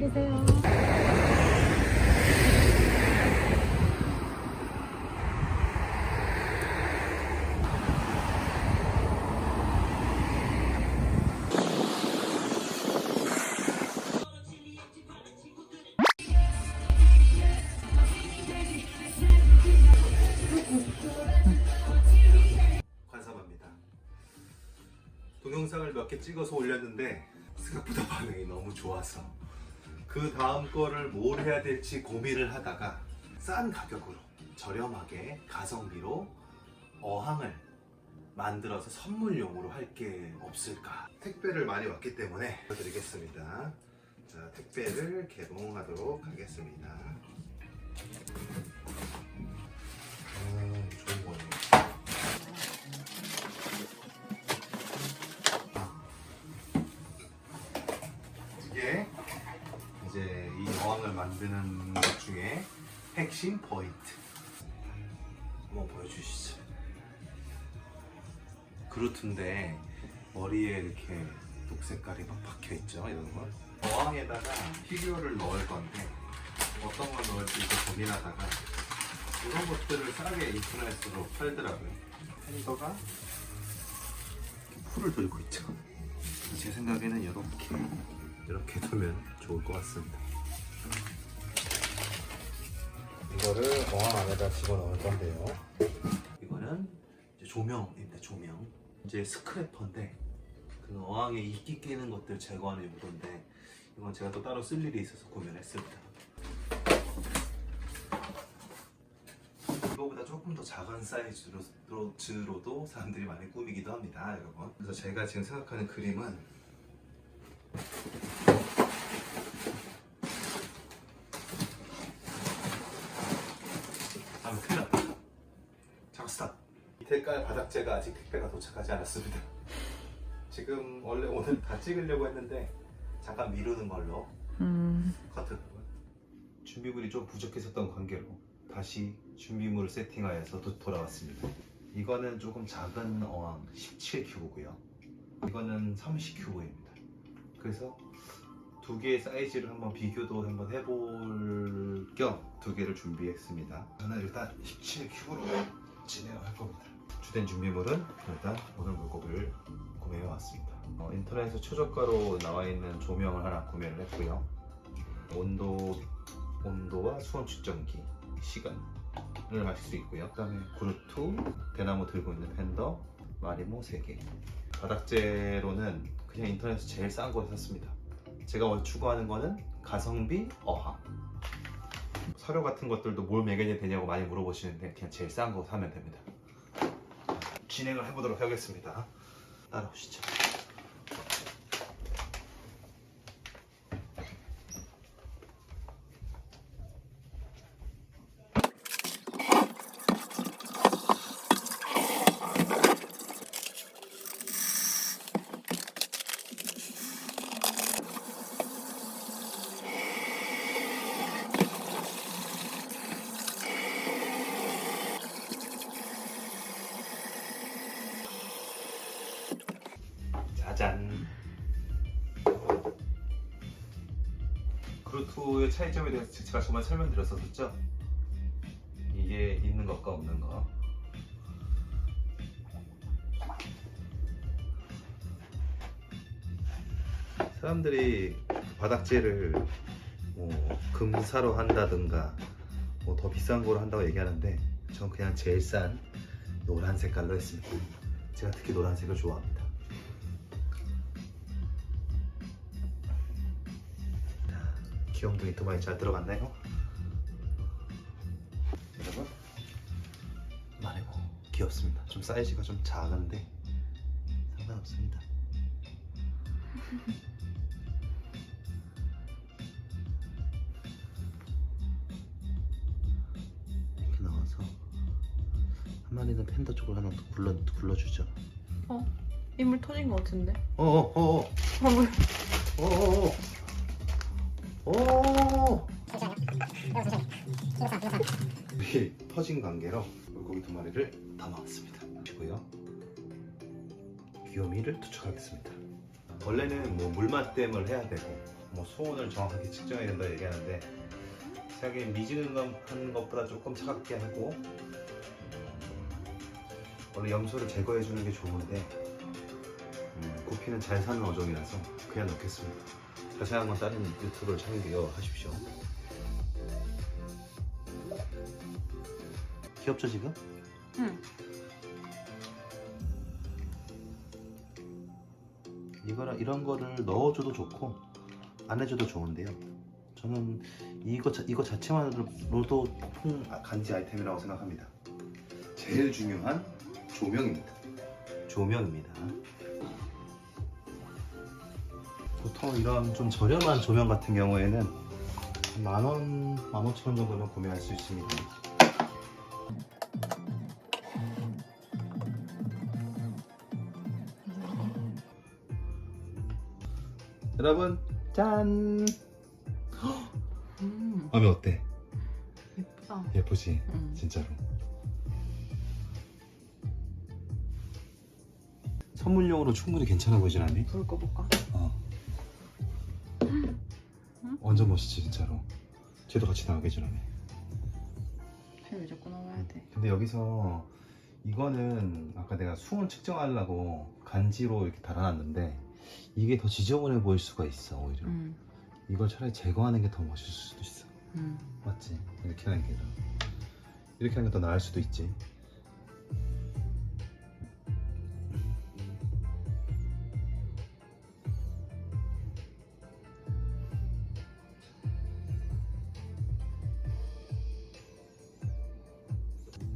계세요. 동영상을 몇 개 찍어서 올렸는데 생각보다 반응이 너무 좋아서 그 다음 거를 뭘 해야 될지 고민을 하다가 싼 가격으로 저렴하게 가성비로 어항을 만들어서 선물용으로 할 게 없을까? 택배를 많이 왔기 때문에 드리겠습니다. 자 택배를 개봉하도록 하겠습니다 만드는 것 중에 핵심 포인트. 한번 보여주시죠. 그루트인데 머리에 이렇게 녹색깔이 막 박혀 있죠 이런 거? 어항에다가 피규어를 넣을 건데 어떤 걸 넣을지 고민하다가 이런 것들을 싸게 인터넷으로 팔더라고요. 팬더가 풀을 들고 있죠. 제 생각에는 이렇게 이렇게 두면 좋을 것 같습니다. 이거를 어항 안에다 집어넣을 건데요. 이거는 이제 조명입니다. 조명. 이제 스크래퍼인데 그 어항에 이끼 끼는 것들 제거하는 용도인데 이건 제가 또 따로 쓸 일이 있어서 구매를 했습니다. 이거보다 조금 더 작은 사이즈로도 사람들이 많이 꾸미기도 합니다, 여러분. 그래서 제가 지금 생각하는 그림은 아, 큰일 났다. 잠깐 스탑. 이태깔 바닥재가 아직 택배가 도착하지 않았습니다. 지금 원래 오늘 다 찍으려고 했는데 잠깐 미루는 걸로 음, 커트. 준비물이 좀 부족했었던 관계로 다시 준비물을 세팅하여서 도- 돌아왔습니다. 이거는 조금 작은 어항 17큐브고요. 이거는 30큐브입니다. 그래서 두 개의 사이즈를 한번 비교도 한번 해볼 겸 두 개를 준비했습니다. 저는 일단 17큐브로 진행을 할 겁니다. 주된 준비물은 일단 오늘 물고기를 구매해 왔습니다. 어, 인터넷에 최저가로 나와 있는 조명을 하나 구매를 했고요. 온도 온도와 수온 측정기, 시간을 하실 수 있고요. 그다음에 그루트, 대나무 들고 있는 팬더, 마리모 3개. 바닥재로는 그냥 인터넷에서 제일 싼 거 샀습니다. 제가 원래 추구하는 거는 가성비 어항. 사료 같은 것들도 뭘 매겨야 되냐고 많이 물어보시는데 그냥 제일 싼 거 사면 됩니다. 진행을 해보도록 하겠습니다. 따라오시죠. 차이점에 대해서 제가 정말 설명드렸었죠? 이게 있는 것과 없는 거. 사람들이 바닥재를 뭐 금사로 한다든가 뭐 더 비싼 거로 한다고 얘기하는데 전 그냥 제일 싼 노란 색깔로 했습니다. 제가 특히 노란색을 좋아합니다. 귀염둥이 또 많이 잘 들어갔나요? 여러분 말해고 귀엽습니다. 좀 사이즈가 좀 작은데 상관없습니다. 이렇게 나와서 한 마리는 팬더 쪽으로 하나 더 굴러 굴러주죠. 인물 터진 것 같은데? 어어어어 아, 왜? 어어어 어. 이렇게 터진 관계로 물고기 두 마리를 담아왔습니다. 보시고요. 귀요미를 투척하겠습니다. 원래는 뭐 물맛댐을 해야 되고 뭐 수온을 정확하게 측정해야 된다 얘기하는데 생각에 미지근한 것보다 조금 차갑게 하고 원래 염소를 제거해 주는 게 좋은데 음, 구피는 잘 사는 어종이라서 그냥 넣겠습니다. 자세한 건 다른 유튜브를 참여하십시오. 귀엽죠 지금? 응. 이거랑 이런 거를 넣어줘도 좋고 안 해줘도 좋은데요. 저는 이거 자, 이거 자체만으로도 폭풍 간지 아이템이라고 생각합니다. 제일 중요한 조명입니다. 조명입니다. 보통 이런 좀 저렴한 조명 같은 경우에는 만 원, 만 오천 원 정도면 구매할 수 있습니다. 여러분 짠. 음. 마음에 어때? 예쁘다. 예쁘지? 응. 진짜로. 선물용으로 충분히 괜찮아 보이진 않니? 불 꺼볼까? 어. 완전 멋있지 진짜로. 쟤도 같이 나오게 전에. 쟤왜 자꾸 나와야 돼? 근데 여기서 이거는 아까 내가 수온 측정하려고 간지로 이렇게 달아놨는데 이게 더 지저분해 보일 수가 있어 오히려. 응. 이걸 차라리 제거하는 게 더 멋있을 수도 있어. 응. 맞지? 이렇게 하는 게 더. 이렇게 하는 게 더 나을 수도 있지.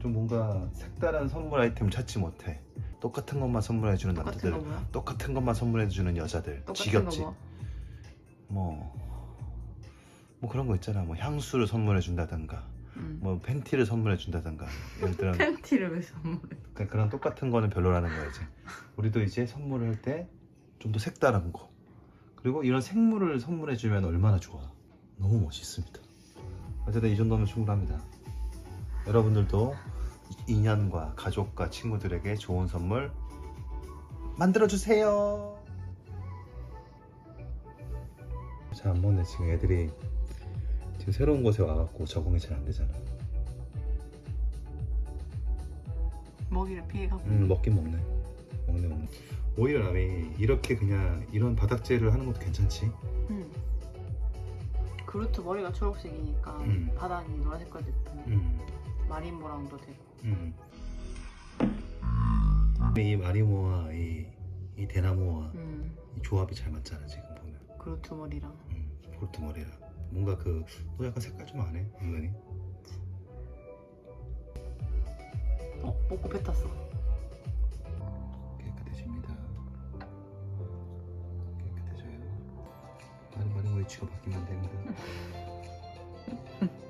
좀 뭔가 색다른 선물 아이템 찾지 못해. 똑같은 것만 선물해 주는 똑같은 남자들, 거? 똑같은 것만 선물해 주는 여자들, 똑같은 지겹지. 거 뭐? 뭐, 뭐 그런 거 있잖아. 뭐 향수를 선물해 준다든가, 응. 뭐 팬티를 선물해 준다든가. 예를 들어 팬티를 왜 선물해? 그러니까 그런 똑같은 거는 별로라는 거지. 우리도 이제 선물을 할 때 좀 더 색다른 거. 그리고 이런 생물을 선물해 주면 얼마나 좋아. 너무 멋있습니다. 어쨌든 이 정도면 충분합니다. 여러분들도 인연과 가족과 친구들에게 좋은 선물 만들어 주세요. 잘 안 먹네 지금 애들이 지금 새로운 곳에 와갖고 적응이 잘 안 되잖아. 먹이를 피해가고. 음 먹긴 먹네 먹네 먹네 오히려 남이 이렇게 그냥 이런 바닥재를 하는 것도 괜찮지 응. 그루트 머리가 초록색이니까 음. 바닥이 음, 마린모랑도 되고. 음. 이 마리모와 이, 이 대나무와 응. 이 조합이 잘 맞잖아 지금 보면 그루트 머리랑. 음, 볼트 머리라 뭔가 그 또 약간 색깔 좀 안해 은근히 어, 뽀뽀 뱉었어. 깨끗해집니다 깨끗해져요 마리 마리모 위치가 바뀌면 됩니다